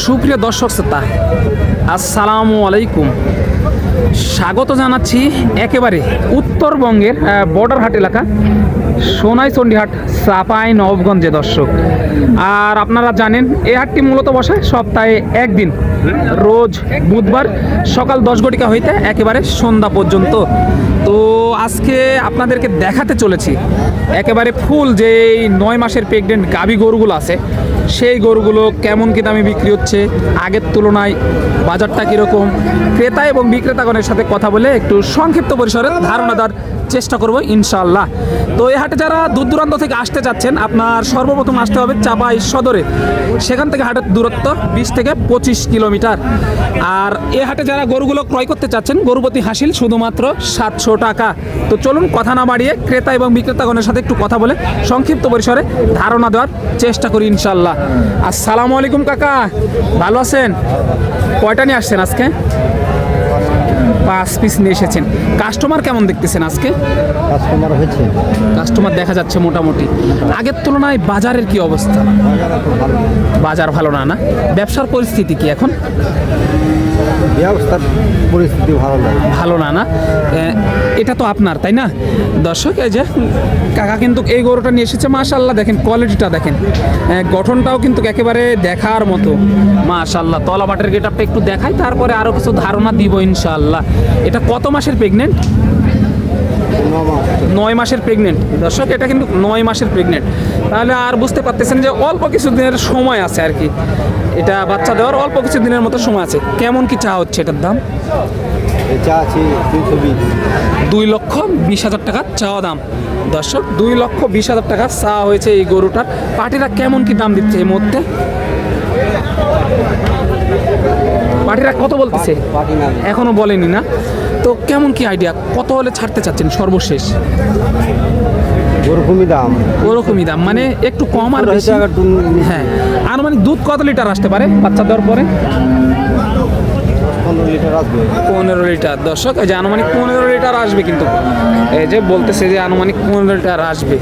সুপ্রিয় দর্শক শ্রোতা, আসসালামু আলাইকুম। স্বাগত জানাচ্ছি একেবারে উত্তরবঙ্গের বর্ডার হাট এলাকা সোনাইচন্ডী হাট চাপাই নবগঞ্জে দর্শক। আর আপনারা জানেন, এই হাটটি মূলত বসে সপ্তাহে একদিন, রোজ বুধবার সকাল দশ ঘটিকা হইতে একেবারে সন্ধ্যা পর্যন্ত। তো আজকে আপনাদেরকে দেখাতে চলেছি, একেবারে ফুল যে নয় মাসের প্রেগনেন্ট গাভী গরুগুলো আছে সেই গরুগুলো কেমন কি দামে বিক্রি হচ্ছে? আগের তুলনায় বাজারটা কীরকম? ক্রেতা এবং বিক্রেতাগণের সাথে কথা বলে একটু সংক্ষিপ্ত পরিসরে ধারণা দেওয়ার চেষ্টা করব ইনশাআল্লাহ। তো এই হাটে যারা দূর দূরান্ত থেকে আসতে চাচ্ছেন আপনার সর্বপ্রথম আসতে হবে চাপাই সদরে। সেখান থেকে হাটের দূরত্ব বিশ থেকে পঁচিশ কিলোমিটার। আর এ হাটে যারা গরুগুলো ক্রয় করতে চাচ্ছেন, গরুপতি হাসিল শুধুমাত্র সাতশো টাকা। তো চলুন কথা না বাড়িয়ে ক্রেতা এবং বিক্রেতাগণের সাথে একটু কথা বলে সংক্ষিপ্ত পরিসরে ধারণা দেওয়ার চেষ্টা করি ইনশাল্লাহ আসসালামু আলাইকুম কাকা, ভালো আছেন? কয়টা নিয়ে আসছেন আজকে? পাঁচ পিস নিয়ে এসেছেন। কাস্টমার কেমন দেখতেছেন আজকে? কাস্টমার হয়েছে। কাস্টমার দেখা যাচ্ছে মোটামুটি। আগের তুলনায় বাজারের কি অবস্থা? বাজার ভালো না। না ব্যবসার পরিস্থিতি কি এখন? পরিস্থিতি ভালো লাগে ভালো না না? এটা তো আপনার তাই না? দর্শক এই যে কাকা কিন্তু এই গরুটা নিয়ে এসেছে মাশাল্লাহ দেখেন কোয়ালিটিটা দেখেন। গঠনটাও কিন্তু একেবারে দেখার মতো। মাশাল্লাহ তলা বাটের গেটআপটা একটু দেখাই তারপরে আরও কিছু ধারণা দিব ইনশাআল্লাহ। এটা কত মাসের প্রেগনেন্ট নয় মাসের প্রেগনেন্ট দর্শক এটা কিন্তু নয় মাসের প্রেগনেন্ট তাহলে আর বুঝতে পারতেছেন যে অল্প কিছু দিনের সময় আছে আর কি। এটা বাচ্চা দেওয়ার অল্প কিছু দিনের মতো সময় আছে। কেমন কি চা হচ্ছে এটার দাম? দুই লক্ষ বিশ হাজার টাকা চাওয়া দাম। দর্শক দুই লক্ষ বিশ হাজার টাকা চা হয়েছে এই গরুটার। পাটিরা কেমন কি দাম দিচ্ছে এই মুহূর্তে? পার্টিরা কত বলতেছে? এখনও বলেনি না। তো কেমন কি আইডিয়া কত হলে ছাড়তে চাচ্ছেন সর্বশেষ? ওরকমই দাম। ওরকমই দাম মানে একটু কম আর বেশি? হ্যাঁ আর মানে দুধ কত লিটার আসতে পারে বাচ্চা দেওয়ার পরে? লিটার আসবে? পনেরো লিটার। দর্শক, এই যে আনুমানিক পনেরো লিটার আসবে কিন্তু। এই যে বলতেছে যে আনুমানিক পনেরো লিটার আসবে।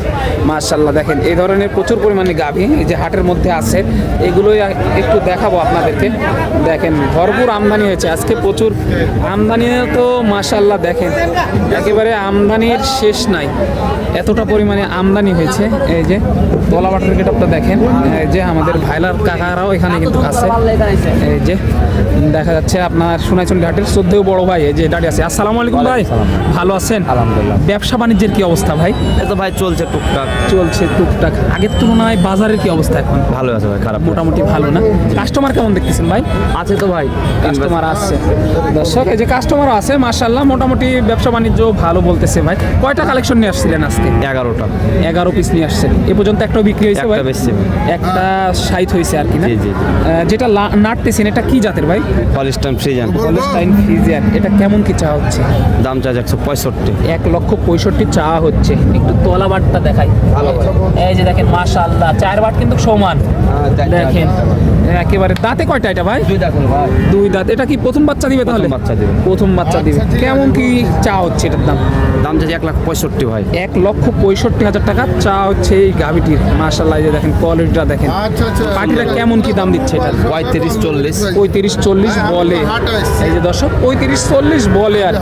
মার্শাল্লাহ দেখেন, এই ধরনের প্রচুর পরিমাণে গাভী এই যে হাটের মধ্যে আছে। এগুলোই একটু দেখাবো আপনাদেরকে। দেখেন, ভরপুর আমদানি হয়েছে। আজকে প্রচুর আমদানি তো মার্শাল্লাহ দেখেন, একেবারে আমদানির শেষ নাই। এতটা পরিমাণে আমদানি হয়েছে। এই যে তলাবাটের গেটআপটা দেখেন। এই যে আমাদের ভাইলার কাকারাও এখানে কিন্তু আছে। এই যে দেখা যাচ্ছে আপনার সোনাইচন্ডী হাটের চোদ্দেও বড় ভাই এই যে দাঁড়িয়ে আছে। আসসালামু আলাইকুম ভাই। ভালো আছেন? আলহামদুলিল্লাহ। ব্যবসা বাণিজ্যের কি অবস্থা ভাই? এই তো ভাই চলছে টুকটাক। চলছে টুকটাক। আগের তুলনায় বাজারের কি অবস্থা এখন? ভালো আছে ভাই খারাপ মোটামুটি ভালো না? কাস্টমার কেমন দেখতেছেন ভাই? আছে তো ভাই কাস্টমার আসছে দর্শক এই যে কাস্টমারও আছে মার্শাল্লাহ মোটামুটি ব্যবসা বাণিজ্য ভালো বলতেছে ভাই। কয়টা কালেকশন নিয়ে আসছিলেন আজকে? এগারোটা। এগারো পিস নিয়ে আসছেন এ পর্যন্ত একটাও বিক্রি হয়েছে ভাই? একটা বেশি একটা সাইট হয়েছে আর কি না? জি, জি, জি। আহ, যেটা নাটতেছেন এটা কি জাতের ভাই? Holstein Friesian Holstein Friesian. এটা কেমন কি চা হচ্ছে? দাম চার্জ একশো পঁয়ষট্টি। এক লক্ষ পঁয়ষট্টি চা হচ্ছে। একটু তলা বাটটা দেখাই। এই যে দেখেন মাশাআল্লাহ। চার বাট কিন্তু সমান। দেখেন। একেবারে দাঁতে কয়টা এটা ভাই? দুই দেখুন ভাই। দুই দাঁত। এটা কি প্রথম বাচ্চা দিবে তাহলে? বাচ্চা দিবে। প্রথম বাচ্চা দিবে। কেমন কি চা হচ্ছে এটার দাম? দাম চার্জ এক লাখ পঁয়ষট্টি ভাই। এক লক্ষ পঁয়ষট্টি হাজার টাকা। চা হচ্ছে এই গাভিটির। মাশাল্লাহ এই যে দেখেন কোয়ালিটিটা দেখেন। পাটিরা কেমন কি দাম দিচ্ছে এটা? পঁয়ত্রিশ চল্লিশ। পঁয়ত্রিশ চল্লিশ বলে। এই যে দর্শক পঁয়ত্রিশ চল্লিশ বলে আর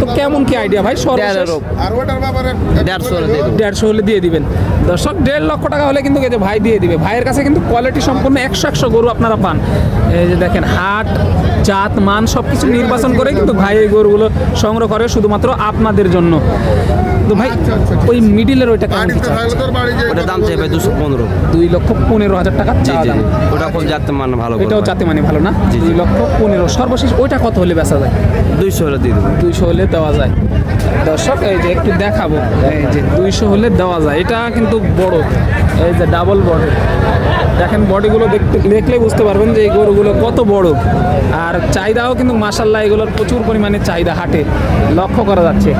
তো কেমন কি আইডিয়া ভাই? দেড়শো হলে দিয়ে দেড়শো হলে দিয়ে দিবেন। দর্শক দেড় লক্ষ টাকা হলে কিন্তু ভাই দিয়ে দিবে। ভাইয়ের কাছে কিন্তু কোয়ালিটি সম্পূর্ণ একশো একশো গরু আপনারা পান। এই যে দেখেন হাট জাত মান সব কিছু নির্বাচন করে কিন্তু ভাই এই গরুগুলো সংগ্রহ করে শুধুমাত্র আপনাদের জন্য। তো ভাই ওই মিডিলের ওইটা কেমন কি ওটা দাম চাই ভাই দুশো পনেরো। দুই লক্ষ পনেরো হাজার টাকা চাওয়া দাম। ওটা কোন মান ভালো এটাও। চাতে মানে ভালো না। দুই লক্ষ পনেরো। সর্বশেষ ওইটা কত হলে বেচা যায়? দুইশো হলে দিয়ে দেবো। দুইশো হলে দেওয়া যায়। দর্শক এই যে একটু দেখাবো। এই যে দুইশো হলে দেওয়া যায়। এটা কিন্তু বড়। এই যে ডাবল বডি দেখেন বডিগুলো দেখতে দেখলে বুঝতে পারবেন যে এই গরুগুলো কত বড়। আর চাহিদাও কিন্তু মাসাল্লাহ এগুলোর প্রচুর পরিমাণে চাহিদা হাটে লক্ষ্য করা যাচ্ছে।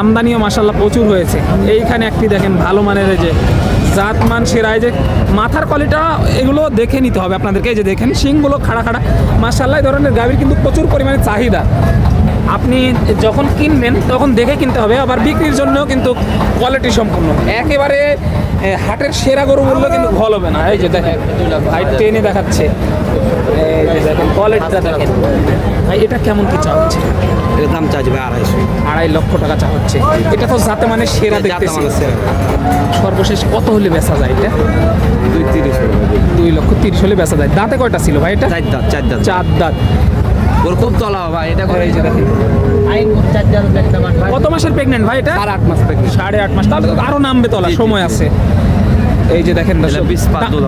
আমদানিও মাসাল্লাহ প্রচুর হয়েছে। এইখানে একটি দেখেন ভালো মানের যে জাত মান সেরা, এই যে মাথার কোয়ালিটা এগুলো দেখে নিতে হবে আপনাদেরকে। যে দেখেন, শিংগুলো খাড়া খাড়া। মাসাল্লাহ ধরনের গাভীর কিন্তু প্রচুর পরিমাণে চাহিদা। আপনি যখন কিনবেন তখন দেখে কিনতে হবে আবার বিক্রির জন্যও কিন্তু কোয়ালিটি সম্পূর্ণ একেবারে হাটের সেরা গরু বললে কিন্তু ভল হবে না। এই যে দেখেন ভাই টেনে দেখাচ্ছে। এই যে দেখেন কোয়ালিটিটা দেখেন। ভাই এটা কেমন কি চা হচ্ছে? এর দাম ভাই আড়াইশো। আড়াই লক্ষ টাকা চা হচ্ছে। এটা তো যাতে মানে সেরা দেখতেছি। সর্বশেষ কত হলে বেচা যায় এটা? দুই তিরিশ দুই লক্ষ তিরিশ হলে বেচা যায়। দাঁতে কয়টা ছিল ভাই এটা? চার দাঁত চার দাঁত। চার দাঁত। ওর খুব তলা ভাই এটা করে এই দেখেন। কত মাসের প্রেগনেন্ট ভাই এটা? সাড়ে আট মাস প্রেগনেন্ট সাড়ে আট মাস তাহলে তো আরও নামবে তোলা সময় আছে। এই যে দেখেন।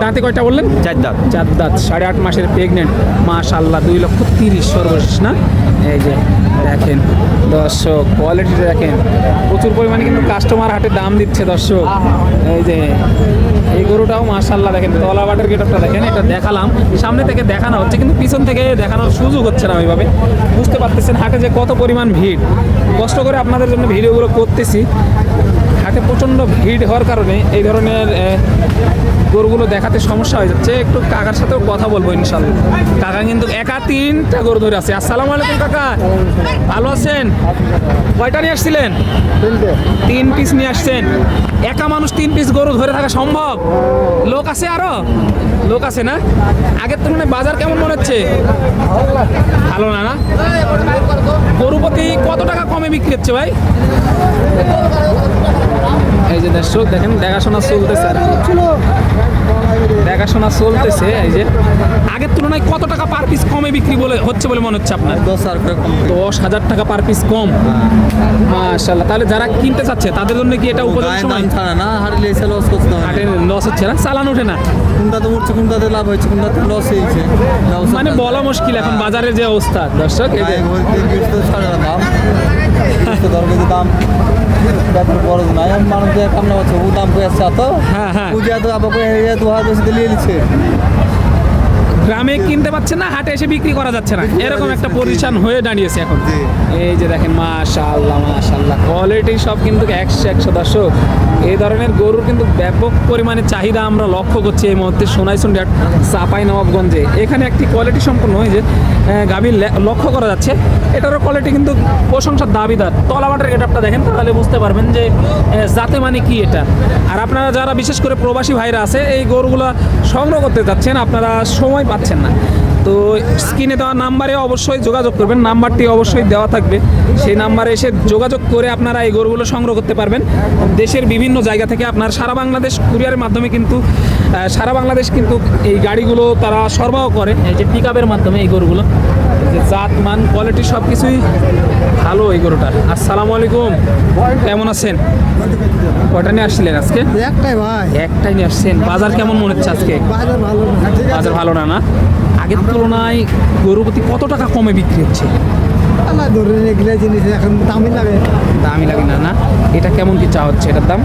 দাঁতে কয়টা বললেন? চার দাঁত। চার দাঁত সাড়ে আট মাসের প্রেগনেন্ট মাশাল্লাহ দুই লক্ষ তিরিশ সর্বশেষ না? এই যে দেখেন দর্শক কোয়ালিটি দেখেন প্রচুর পরিমাণে কিন্তু কাস্টমার হাটে দাম দিচ্ছে দর্শক। এই যে এই গরুটাও মার্শাল্লাহ দেখেন তলা বাটের গেটআপটা দেখেন এটা দেখালাম। সামনে থেকে দেখানো হচ্ছে কিন্তু পিছন থেকে দেখানোর সুযোগ হচ্ছে না ওইভাবে। বুঝতে পারতেছেন হাটে যে কত পরিমাণ ভিড়। কষ্ট করে আপনাদের জন্য ভিডিওগুলো করতেছি। হাটে প্রচণ্ড ভিড় হওয়ার কারণে এই ধরনের গরুগুলো দেখাতে সমস্যা হয়ে যাচ্ছে। একটু কাকার সাথেও কথা বলব ইনশাল্লাহ। কাকা কিন্তু একা তিনটা গরু ধরে আছে। আসসালামু আলাইকুম, কাকা। ভালো আছেন? কয়টা নিয়ে আসছিলেন? তিন পিস নিয়ে আসছেন। একা মানুষ তিন পিস গরু ধরে থাকা সম্ভব? লোক আছে আরও? লোক আছে না? আগের তুলনায় বাজার কেমন মনে হচ্ছে? ভালো না না? গরু প্রতি কত টাকা কমে বিক্রি হচ্ছে ভাই? এই যে দর্শক, দেখেন, দেখাশোনা চলতেছে আর। দেখাশোনা চলতেছে এই যে আগের তুলনায় কত টাকা পার পিস কমে বিক্রি বলে হচ্ছে বলে মনে হচ্ছে আপনার? দশ হাজার কম। দশ হাজার টাকা পার পিস কম। মাশাল্লাহ তাহলে যারা কিনতে চাচ্ছে তাদের জন্য কি এটা উপযোগী সময়? না হারলে এসে লস করতে হবে। লস হচ্ছে না চালান ওঠে না। কোনটাতে উঠছে কোনটাতে লাভ হয়েছে কোনটাতে লস হয়েছে মানে বলা মুশকিল এখন বাজারের যে অবস্থা দর্শক এই যে দাম। দাম। ব্যাপার বড় না। মানুষ দিয়ে কামনা করছে ও দাম পেয়ে আসছে তো হ্যাঁ হ্যাঁ। পূজা তো আবার দু হাজার বেশি দিয়ে নিচ্ছে কিনতে পাচ্ছে না হাটে এসে বিক্রি করা যাচ্ছে না। এরকম একটা পজিশন হয়ে দাঁড়িয়েছে এখন। এই যে দেখেন মাশাআল্লাহ মাশাআল্লাহ। কোয়ালিটি সব কিন্তু একশো একশো দর্শক এই ধরনের গরুর কিন্তু ব্যাপক পরিমাণে চাহিদা আমরা লক্ষ্য করছি এই মুহূর্তে সোনাইসুন ড্যাট চাপাই নবাবগঞ্জে এখানে একটি কোয়ালিটি সম্পন্ন হয় যে গাভীর লক্ষ্য করা যাচ্ছে। এটারও কোয়ালিটি কিন্তু প্রশংসার দাবিদার। তলাবাটের গেটআপটা দেখেন তাহলে বুঝতে পারবেন যে জাতে মানে কি এটা। আর আপনারা যারা বিশেষ করে প্রবাসী ভাইরা আছে এই গরুগুলো সংগ্রহ করতে যাচ্ছেন আপনারা সময় পাচ্ছেন না। তো স্ক্রিনে দেওয়া নাম্বারে অবশ্যই যোগাযোগ করবেন। নাম্বারটি অবশ্যই দেওয়া থাকবে। সেই নাম্বারে এসে যোগাযোগ করে আপনারা এই গরুগুলো সংগ্রহ করতে পারবেন। দেশের বিভিন্ন জায়গা থেকে আপনার সারা বাংলাদেশ কুরিয়ারের মাধ্যমে কিন্তু সারা বাংলাদেশ কিন্তু এই গাড়িগুলো তারা সরবরাহ করে। এই যে পিক মাধ্যমে এই গরুগুলো। যে জাত মান কোয়ালিটি সব কিছুই ভালো এই গরুটার। আসসালামু আলাইকুম। কেমন আছেন? কয়টা নিয়ে আসছিলেন আজকে? একটাই ভাই। একটাই নিয়ে আসছেন। বাজার কেমন মনে হচ্ছে আজকে? বাজার ভালো না বাজার ভালো না না? আগের তুলনায় গরু প্রতি কত টাকা কমে বিক্রি হচ্ছে? আল্লাহ ধরে এগুলো জিনিস এখন দামি লাগে। দামি লাগে না না? এটা কেমন কি চা হচ্ছে এটার দাম?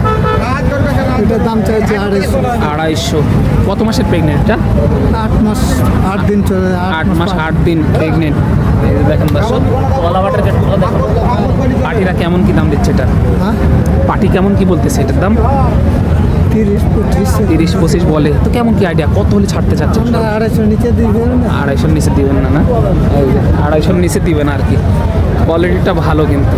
এটার দাম চাইছে আড়াইশো। আড়াইশো। কত মাসের প্রেগনেন্টটা আট মাস আট দিন চলে আট মাস আট দিন প্রেগনেন্ট দেখেন দর্শক কলাবাটের গেটগুলো দেখেন পাটিরা কেমন কি দাম দিচ্ছে এটা? হ্যাঁ? পাটি কেমন কি বলতেছে এটার দাম? তিরিশ পঁচিশ। তিরিশ পঁচিশ বলে। তো কেমন কি আইডিয়া কত হলে ছাড়তে চাচ্ছেন আড়াইশোর আড়াইশো নিচে দিবেন আড়াইশোর নিচে দিবেন না না? আড়াইশোর নিচে দিবেন আর কি। কোয়ালিটিটা ভালো কিন্তু।